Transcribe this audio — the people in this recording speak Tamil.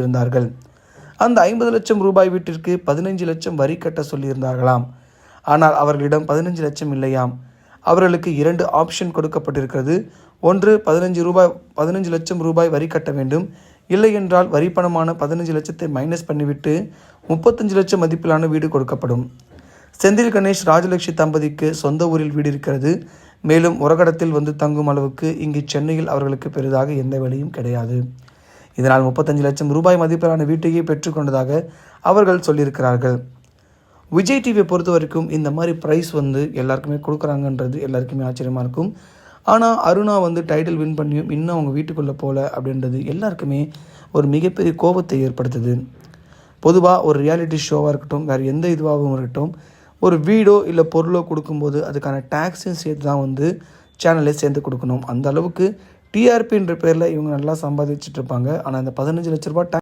இருந்தார்கள். அந்த ஐம்பது லட்சம் ரூபாய் வீட்டிற்கு பதினைஞ்சு லட்சம் வரி கட்ட சொல்லியிருந்தார்களாம். ஆனால் அவர்களிடம் பதினஞ்சு லட்சம் இல்லையாம். அவர்களுக்கு இரண்டு ஆப்ஷன் கொடுக்கப்பட்டிருக்கிறது. ஒன்று பதினஞ்சு ரூபாய் பதினஞ்சு லட்சம் ரூபாய் வரி கட்ட வேண்டும். இல்லை என்றால் வரி பணமான பதினஞ்சு லட்சத்தை மைனஸ் பண்ணிவிட்டு முப்பத்தஞ்சு லட்சம் மதிப்பிலான வீடு கொடுக்கப்படும். செந்தில் கணேஷ் ராஜலட்சுமி தம்பதிக்கு சொந்த ஊரில் வீடு இருக்கிறது. மேலும் உரகடத்தில் வந்து தங்கும் அளவுக்கு இங்கு சென்னையில் அவர்களுக்கு பெரிதாக எந்த வேலையும் கிடையாது. இதனால் முப்பத்தஞ்சு லட்சம் ரூபாய் மதிப்பிலான வீட்டையே பெற்றுக்கொண்டதாக அவர்கள் சொல்லியிருக்கிறார்கள். விஜய் டிவியை பொறுத்த வரைக்கும் இந்த மாதிரி ப்ரைஸ் வந்து எல்லாருக்குமே கொடுக்குறாங்கன்றது எல்லாருக்குமே ஆச்சரியமாக இருக்கும். ஆனால் அருணா வந்து டைட்டில் வின் பண்ணியும் இன்னும் அவங்க வீட்டுக்குள்ளே போகல அப்படின்றது எல்லாருக்குமே ஒரு மிகப்பெரிய கோபத்தை ஏற்படுத்துது. பொதுவாக ஒரு ரியாலிட்டி ஷோவாக இருக்கட்டும் வேறு எந்த இதுவாகவும் இருக்கட்டும் ஒரு வீடோ இல்லை பொருளோ கொடுக்கும்போது அதுக்கான டேக்ஸையும் சேர்த்து தான் வந்து சேனலே சேர்ந்து கொடுக்கணும். அந்த அளவுக்கு டிஆர்பின்ற பேரில் இவங்க நல்லா சம்பாதிச்சுட்டு இருப்பாங்க. ஆனால் அந்த பதினஞ்சு லட்ச ரூபாய் tax